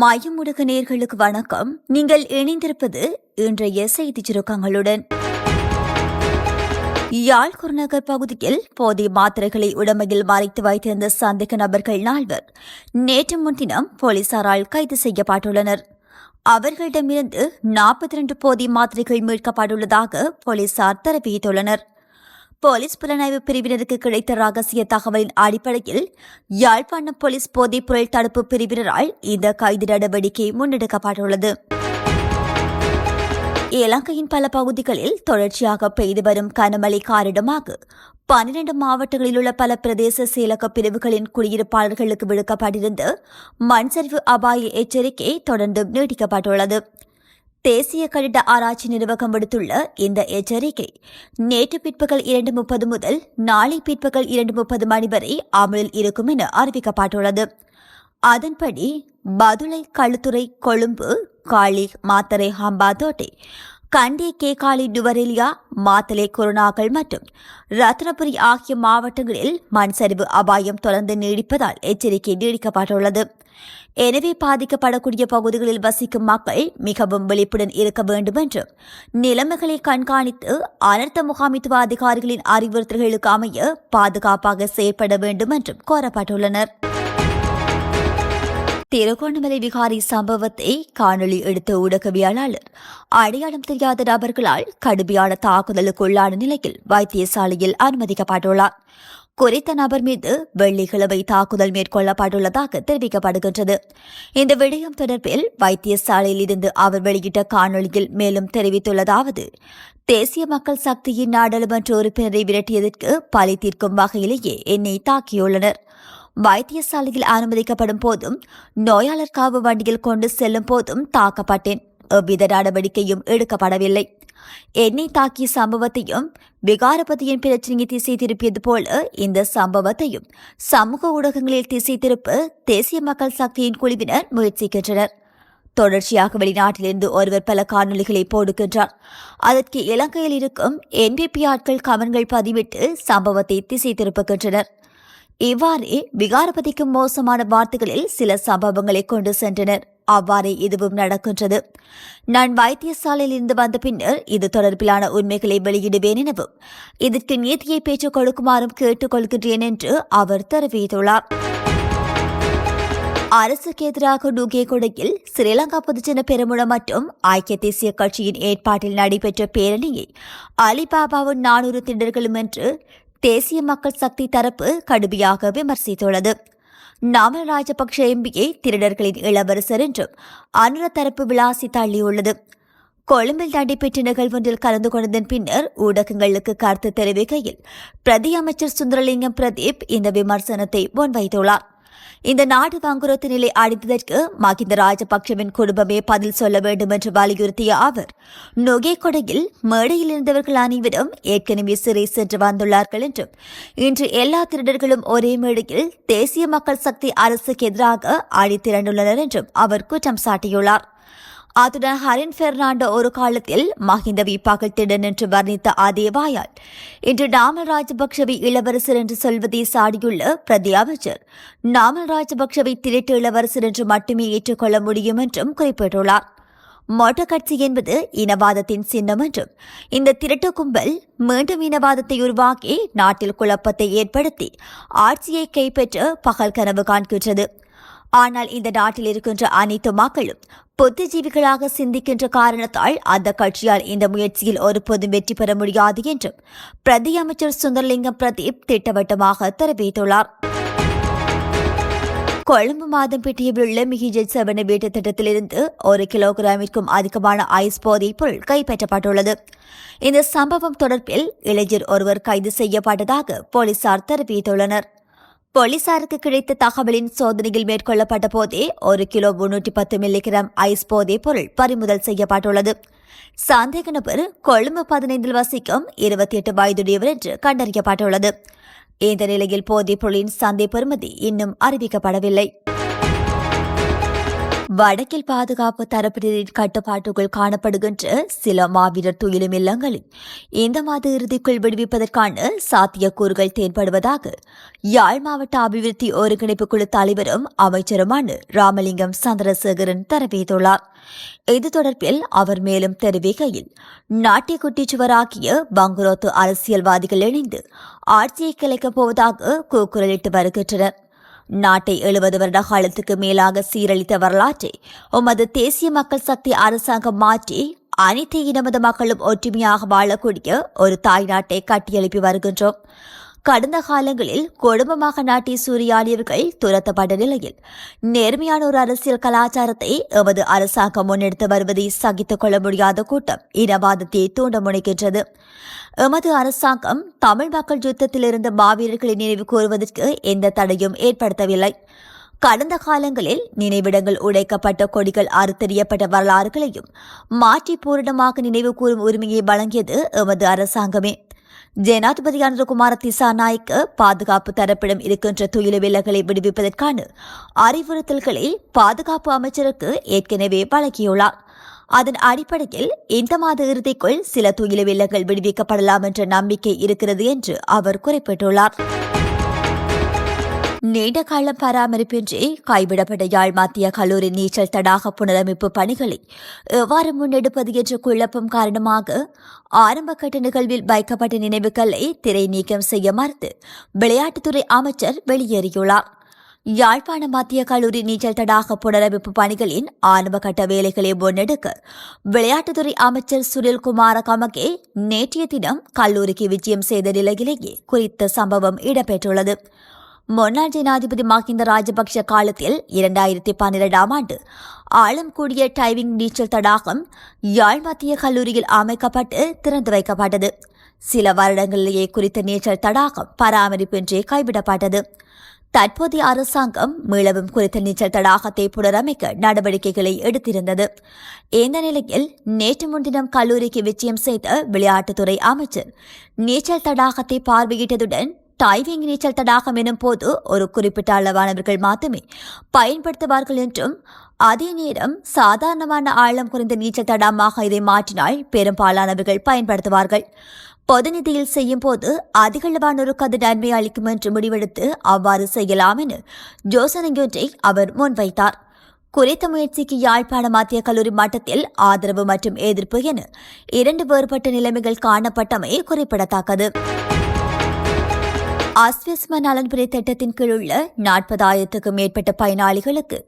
மயமுடக நேர்களுக்கு வணக்கம். நீங்கள் இணைந்திருப்பது இன்றைய செய்திச் சுருக்கங்களுடன். யாழ் குருநகர் பகுதியில் போதிய மாத்திரைகளை உடமையில் மறைத்து வைத்திருந்த சந்தேக நபர்கள் நால்வர் நேற்று முன்தினம் போலீசாரால் கைது செய்யப்பட்டுள்ளனர். அவர்களிடமிருந்து நாற்பத்தி இரண்டு போதிய மாத்திரைகள் மீட்கப்பட்டுள்ளதாக போலீசார் தெரிவித்துள்ளனர். போலீஸ் புலனாய்வு பிரிவினருக்கு கிடைத்த ரகசிய தகவலின் அடிப்படையில் யாழ்ப்பாண போலீஸ் போதைப் பொருள் தடுப்பு பிரிவினரால் இந்த கைது நடவடிக்கை முன்னெடுக்கப்பட்டுள்ளது. இலங்கையின் பல பகுதிகளில் தொடர்ச்சியாக பெய்து வரும் கனமழை காரணமாக பன்னிரண்டு மாவட்டங்களில் உள்ள பல பிரதேச செயலக பிரிவுகளின் குடியிருப்பாளர்களுக்கு விடுக்கப்பட்டிருந்த மண் சரிவு அபாய எச்சரிக்கை தொடர்ந்து நீட்டிக்கப்பட்டுள்ளது. தேசிய கட்டிட ஆராய்ச்சி நிர்வாகம் விடுத்துள்ள இந்த எச்சரிக்கை நேற்று பிற்பகல் இரண்டு முப்பது முதல் நாளை பிற்பகல் இரண்டு முப்பது மணி வரை அமலில் இருக்கும் என அறிவிக்கப்பட்டுள்ளது. அதன்படி பதுளை களுத்துறை கொழும்பு காளி மாத்தரை ஹம்பாதோட்டை கண்டி கேகாலி டுவரெலியா மாத்தலே கொரோனாக்கள் மற்றும் ரத்னபுரி ஆகிய மாவட்டங்களில் மண் சரிவு அபாயம் தொடர்ந்து நீடிப்பதால் எச்சரிக்கை நீடிக்கப்பட்டுள்ளது. எனவே பாதிக்கப்படக்கூடிய பகுதிகளில் வசிக்கும் மக்கள் மிகவும் விழிப்புடன் இருக்க வேண்டும் என்றும் நிலைமைகளை கண்காணித்து அனர்த்த முகாமித்துவ அதிகாரிகளின் அறிவுறுத்தல்களுக்கு அமைய பாதுகாப்பாக செயற்பட வேண்டும் என்றும் கோரப்பட்டுள்ளனர். திருகோணமலை விகாரி சம்பவத்தை காணொலி எடுத்த ஊடகவியலாளர். அடையாளம் தெரியாத நபர்களால் கடுமையான தாக்குதலுக்குள்ளான நிலையில் வைத்தியசாலையில் அனுமதிக்கப்பட்டுள்ளார். குறித்த நபர் மீது வெள்ளிக்கிழமை தாக்குதல் மேற்கொள்ளப்பட்டுள்ளதாக தெரிவிக்கப்படுகின்றது. இந்த விடயம் தொடர்பில் வைத்தியசாலையில் இருந்து அவர் வெளியிட்ட காணொலியில் மேலும் தெரிவித்துள்ளதாவது தேசிய மக்கள் சக்தியின் நாடாளுமன்ற உறுப்பினரை விரட்டியதற்கு பழி தீர்க்கும் வகையிலேயே என்னை தாக்கியுள்ளனர். வைத்தியசாலையில் அனுமதிக்கப்படும் போதும் நோயாளர் காவு வண்டியில் கொண்டு செல்லும் போதும் தாக்கப்பட்டேன். எவ்வித நடவடிக்கையும் எடுக்கப்படவில்லை. என்னை தாக்கிய சம்பவத்தையும் விகாரபதியின் பிரச்சனையை திசை திருப்பியது போல இந்த சம்பவத்தையும் சமூக ஊடகங்களில் திசை திருப்ப தேசிய மக்கள் சக்தியின் குழுவினர் முயற்சிக்கின்றனர். தொடர்ச்சியாக வெளிநாட்டிலிருந்து ஒருவர் பல காணொலிகளை போடுகின்றார். அதற்கு இலங்கையில் இருக்கும் என்பிபி ஆட்கள் கவன்கள் பதிவிட்டு சம்பவத்தை திசை திருப்புகின்றனர் இவ்வாறே விகாரபதிக்கு மோசமான வார்த்தைகளில் சில சம்பவங்களை கொண்டு சென்றனர். அவ்வாறே இதுவும் நடக்கின்றது. நான் வைத்தியசாலையில் இருந்து வந்த பின்னர் இது தொடர்பிலான உண்மைகளை வெளியிடுவேன் எனவும் இதற்கு நீதியை பேச்சு கொடுக்குமாறும் கேட்டுக்கொள்கின்றேன் என்று அவர் தெரிவித்துள்ளார். அரசுக்கு எதிராக நுகேகொடையில் ஸ்ரீலங்கா பொதுஜன பெருமுன மற்றும் ஐக்கிய தேசிய கட்சியின் ஏற்பாட்டில் நடைபெற்ற பேரணியை அலிபாபாவின் நானூறு திண்டர்களும் என்று தேசிய மக்கள் சக்தி தரப்பு கடுமையாக விமர்சித்துள்ளது. நாமல் ராஜபக்ஷ எம்பியை திருடர்களின் இளவரசர் என்றும் அனுர தரப்பு விளாசி தள்ளியுள்ளது. கொழும்பில் நடைபெற்ற நிகழ்வொன்றில் கலந்து கொண்டதன் பின்னர் ஊடகங்களுக்கு கருத்து தெரிவிக்கையில் பிரதி அமைச்சர் சுந்தரலிங்கம் பிரதீப் இந்த விமர்சனத்தை முன்வைத்துள்ளார். இந்த நாடு வங்குரோத்து நிலை அடைந்ததற்கு மகிந்த ராஜபக்சவின் குடும்பமே பதில் சொல்ல வேண்டும் என்று வலியுறுத்திய அவர் நொகைக்கொடையில் மேடையில் இருந்தவர்கள் அனைவரும் ஏற்கனவே சிறை சென்று வந்துள்ளார்கள் என்றும் இன்று எல்லா திருடர்களும் ஒரே மேடையில் தேசிய மக்கள் சக்தி அரசுக்கு எதிராக அழித்திரண்டுள்ளனர் என்றும் அவர் குற்றம் சாட்டியுள்ளார். அத்துடன் ஹரின் பெர்னாண்டோ ஒரு காலத்தில் மஹிந்த விப்பாக்கள் திடன் என்று வர்ணித்த அதே வாயால் இன்று நாமல் ராஜபக்ஷவை இளவரசர் என்று சொல்வதை சாடியுள்ள பிரதி அமைச்சர் நாமல் ராஜபக்சவை திருட்டு இளவரசர் என்று மட்டுமே ஏற்றுக்கொள்ள முடியும் என்றும் குறிப்பிட்டுள்ளார். மொட்ட கட்சி என்பது இனவாதத்தின் சின்னம் என்றும் இந்த திருட்டு கும்பல் மீண்டும் இனவாதத்தை உருவாக்கி நாட்டில் குழப்பத்தை ஏற்படுத்தி ஆட்சியை கைப்பற்ற பகல் கனவு காண்கின்றது. ஆனால் இந்த நாட்டில் இருக்கின்ற அனைத்து மக்களும் புத்திஜீவிகளாக சிந்திக்கின்ற காரணத்தால் அந்த கட்சியால் இந்த முயற்சியில் ஒருபோதும் வெற்றி பெற முடியாது என்றும் பிரதி அமைச்சர் சுந்தரலிங்கம் பிரதீப் திட்டவட்டமாக தெரிவித்துள்ளார். கொழும்பு மாதம்பேட்டையில் உள்ள மிகிஜெட் செவன வீட்டு திட்டத்திலிருந்து ஒரு கிலோகிராமிற்கும் அதிகமான ஐஸ் போதைப் பொருள் கைப்பற்றப்பட்டுள்ளது. இந்த சம்பவம் தொடர்பில் இளைஞர் ஒருவர் கைது செய்யப்பட்டதாக போலீசார் தெரிவித்துள்ளனர். போலீசாருக்கு கிடைத்த தகவலின் சோதனையில் மேற்கொள்ளப்பட்ட போதே ஒரு கிலோ முன்னூற்றி பத்து மில்லிகிராம் ஐஸ் போதைப் பொருள் பறிமுதல் செய்யப்பட்டுள்ளது. சந்தேக நபர் கொழும்பு பதினைந்தில் வசிக்கும் இருபத்தி எட்டு வயதுடையவர் என்று கண்டறியப்பட்டுள்ளது. இந்த நிலையில் போதைப் பொருளின் சந்தை பெறுமதி இன்னும் அறிவிக்கப்படவில்லை. வடக்கில் பாதுகாப்பு தரப்பினரின் கட்டுப்பாட்டுக்குள் காணப்படுகின்ற சில மாவீரர் துயிலும் இல்லங்களில் இந்த மாத இறுதிக்குள் விடுவிப்பதற்கான சாத்தியக்கூறுகள் தென்படுவதாக யாழ் மாவட்ட அபிவிருத்தி ஒருங்கிணைப்பு குழு தலைவரும் அமைச்சருமான ராமலிங்கம் சந்திரசேகரன் தெரிவித்துள்ளார். இது தொடர்பில் அவர் மேலும் தெரிவிக்கையில் நாட்டிய குட்டிச்சுவராகிய பங்குரோத்து அரசியல்வாதிகள் இணைந்து ஆட்சியை கிளைக்கப் போவதாக கூக்குரலிட்டு வருகின்றனர். நாட்டை எழுபது வருட காலத்துக்கு மேலாக சீரழித்த வரலாற்றை உமது தேசிய மக்கள் சக்தி அரசாங்கம் மாற்றி அனைத்து இனமத மக்களும் ஒற்றுமையாக வாழக்கூடிய ஒரு தாய் நாட்டை கட்டியெழுப்பி வருகின்றோம். கடந்த காலங்களில் குடும்பமாக நாட்டிய சூறையாடியவர்கள் துரத்தப்பட்ட நிலையில் நேர்மையான ஒரு அரசியல் கலாச்சாரத்தை எமது அரசாங்கம் முன்னெடுத்து வருவதை சகித்துக் கொள்ள முடியாத கூட்டம் இனவாதத்தை தூண்ட முனைக்கின்றது எமது அரசாங்கம் தமிழ் மக்கள் யுத்தத்தில் இருந்த மாவீரர்களை நினைவு கூறுவதற்கு எந்த தடையும் ஏற்படுத்தவில்லை. கடந்த காலங்களில் நினைவிடங்கள் உடைக்கப்பட்ட கொடிகள் அறுத்தறியப்பட்ட வரலாறுகளையும் மாற்றி பூரணமாக நினைவு கூறும் உரிமையை வழங்கியது எமது அரசாங்கமே. ஜனாதிபதி அனுரகுமார திசாநாயக்க பாதுகாப்பு தரப்பிடம் இருக்கின்ற துயில விலகலை விடுவிப்பதற்கான அறிவுறுத்தல்களை பாதுகாப்பு அமைச்சருக்கு ஏற்கனவே வழங்கியுள்ளார். அதன் அடிப்படையில் இந்த மாத இறுதிக்குள் சில துயில வில்லைகள் விடுவிக்கப்படலாம் என்ற நம்பிக்கை இருக்கிறது என்று அவர் குறிப்பிட்டுள்ளார். நீண்டகால பராமரிப்பின்றி கைவிடப்பட்ட யாழ் மத்திய கல்லூரி நீச்சல் தடாக புனரமைப்பு பணிகளை எவ்வாறு முன்னெடுப்பது என்ற குழப்பம் காரணமாக ஆரம்ப கட்ட நிகழ்வில் வைக்கப்பட்ட நினைவுகளை திரை நீக்கம் செய்ய மறுத்து விளையாட்டுத்துறை அமைச்சர் வெளியேறியுள்ளார். யாழ்ப்பாண மத்திய கல்லூரி நீச்சல் தடாக புனரமைப்பு பணிகளின் ஆரம்ப கட்ட வேலைகளை முன்னெடுக்க விளையாட்டுத்துறை அமைச்சர் சுனில்குமார கமகே நேற்றைய தினம் கல்லூரிக்கு விஜயம் செய்த நிலையிலேயே குறித்த சம்பவம் இடம்பெற்றுள்ளது. முன்னாள் ஜனாதிபதி மஹிந்த ராஜபக்ஷ காலத்தில் இரண்டாயிரத்தி பன்னிரெண்டாம் ஆண்டு ஆழம் கூடிய டைவிங் நீச்சல் தடாகம் யாழ் மத்திய கல்லூரியில் அமைக்கப்பட்டு திறந்து வைக்கப்பட்டது. சில வருடங்களிலேயே குறித்த நீச்சல் தடாகம் பராமரிப்பின்றி கைவிடப்பட்டது. தற்போதைய அரசாங்கம் மீளவும் குறித்த நீச்சல் தடாகத்தை புனரமைக்க நடவடிக்கைகளை எடுத்திருந்தது. இந்த நிலையில் நேற்று முன்தினம் கல்லூரிக்கு விஜயம் செய்த விளையாட்டுத்துறை அமைச்சர் நீச்சல் தடாகத்தை பார்வையிட்டதுடன் டைவிங் நீச்சல் தடாகம் எனும் போது ஒரு குறிப்பிட்ட அளவானவர்கள் மட்டுமே பயன்படுத்துவார்கள் என்றும் அதே நேரம் சாதாரணமான ஆழம் குறைந்த நீச்சல் தடாகமாக இதை மாற்றினால் பெரும்பாலானவர்கள் பயன்படுத்துவார்கள். பொதுநிதியில் செய்யும் போது அதிகளவானோருக்கு அது நன்மை அளிக்கும் என்று முடிவெடுத்து அவ்வாறு செய்யலாம் என யோசனையொன்றை அவர் முன்வைத்தார். குறித்த முயற்சிக்கு யாழ்ப்பாண மத்திய கல்லூரி மட்டத்தில் ஆதரவு மற்றும் எதிர்ப்பு என இரண்டு வேறுபட்ட நிலைமைகள் காணப்பட்டமை குறிப்பிடத்தக்கது. ஆஸ்வியஸ்ம நலன்புரி திட்டத்தின் கீழ் உள்ள நாற்பதாயிரத்துக்கும் மேற்பட்ட பயனாளிகளுக்கு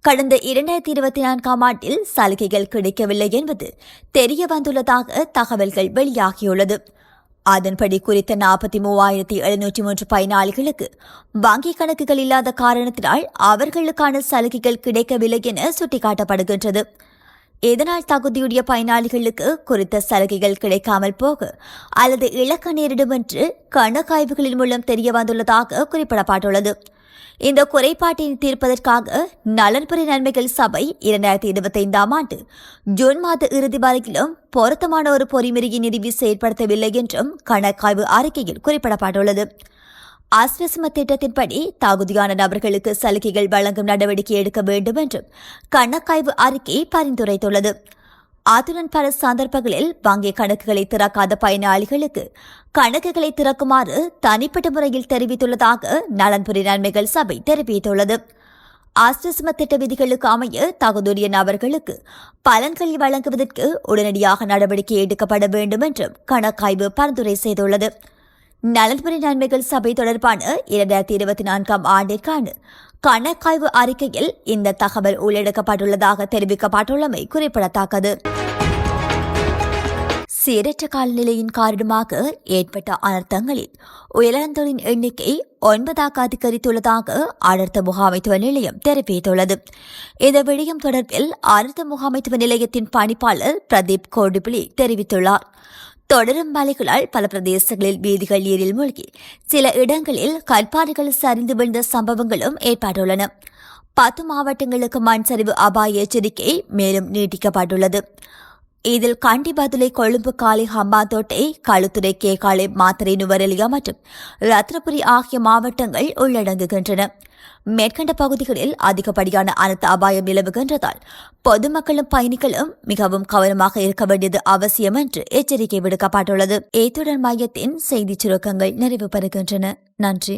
கடந்த இரண்டாயிரத்தி இருபத்தி நான்காம் ஆண்டில் சலுகைகள் கிடைக்கவில்லை என்பது தெரிய வந்துள்ளதாக தகவல்கள் வெளியாகியுள்ளது. அதன்படி குறித்த நாற்பத்தி மூவாயிரத்தி எழுநூற்றி மூன்று பயனாளிகளுக்கு வங்கிக் கணக்குகள் இல்லாத காரணத்தினால் அவர்களுக்கான சலுகைகள் கிடைக்கவில்லை என சுட்டிக்காட்டப்படுகின்றது. இதனால் தகுதியுடைய பயனாளிகளுக்கு குறித்த சலுகைகள் கிடைக்காமல் போக அல்லது இழக்க நேரிடும் என்று கணக்காய்வுகளின் மூலம் தெரிய வந்துள்ளதாக குறிப்பிடப்பட்டுள்ளது. இந்த குறைபாட்டை தீர்ப்பதற்காக நலன்புரி நன்மைகள் சபை இரண்டாயிரத்தி இருபத்தி ஐந்தாம் ஆண்டு ஜூன் மாத இறுதி வரையிலும் பொருத்தமான ஒரு பொறிமுறையை நிறுவி செயற்படுத்தவில்லை என்றும் கணக்காய்வு அறிக்கையில் குறிப்பிடப்பட்டுள்ளது. ஆஸ்வசம திட்டத்தின்படி தகுதியான நபர்களுக்கு சலுகைகள் வழங்கும் நடவடிக்கை எடுக்க வேண்டும் என்றும் கணக்காய்வு அறிக்கை பரிந்துரைத்துள்ளது. அத்துடன் பல சந்தர்ப்பங்களில் வங்கி கணக்குகளை திறக்காத பயனாளிகளுக்கு கணக்குகளை திறக்குமாறு தனிப்பட்ட முறையில் தெரிவித்துள்ளதாக நலன்புரி நன்மைகள் சபை தெரிவித்துள்ளது. ஆஸ்திரசம திட்ட விதிகளுக்கு அமைய தகுதியுடைய நபர்களுக்கு பலன்களை வழங்குவதற்கு உடனடியாக நடவடிக்கை எடுக்கப்பட வேண்டும் என்றும் கணக்காய்வு பரிந்துரை செய்துள்ளது. நலன்புரி நன்மைகள் சபை தொடர்பான இரண்டாயிரத்தி இருபத்தி நான்காம் ஆண்டிற்கான கணக்காய்வு அறிக்கையில் இந்த தகவல் உள்ளடக்கப்பட்டுள்ளதாக தெரிவிக்கப்பட்டுள்ளமை குறிப்பிடத்தக்கது. சீரற்ற காலநிலையின் காரணமாக ஏற்பட்ட அனர்த்தங்களில் உயிரிழந்தோரின் எண்ணிக்கை ஒன்பதாக அதிகரித்துள்ளதாக அனர்த்த முகாமைத்துவ நிலையம் தெரிவித்துள்ளது. இந்த விடயம் தொடர்பில் அனர்த்த முகாமைத்துவ நிலையத்தின் பணிப்பாளர் பிரதீப் கோடிபிளி தெரிவித்துள்ளார். தொடரும் மலைகளால் பல பிரதேசங்களில் வீதிகள் நீரில் மூழ்கி சில இடங்களில் கற்பாறைகள் சரிந்து விழுந்த சம்பவங்களும் ஏற்பட்டுள்ளன. பத்து மாவட்டங்களுக்கு மண் சரிவு அபாய எச்சரிக்கை மேலும் நீட்டிக்கப்பட்டுள்ளது. இதில் கண்டிபதுளை கொழும்பு காலி ஹம்பாந்தோட்டை களுத்துறை கேகாலை மாத்திரை நுவரெலியா மற்றும் ரத்னபுரி ஆகிய மாவட்டங்கள் உள்ளடங்குகின்றன. மேற்கண்ட பகுதிகளில் அதிகப்படியான அனைத்து அபாயம் நிலவுகின்றதால் பொதுமக்களும் பயணிகளும் மிகவும் கவனமாக இருக்க வேண்டியது அவசியம் என்று எச்சரிக்கை விடுக்கப்பட்டுள்ளது. ஏத்துடன் மையத்தின் செய்திச் சுருக்கங்கள் நிறைவு பெறுகின்றன நன்றி.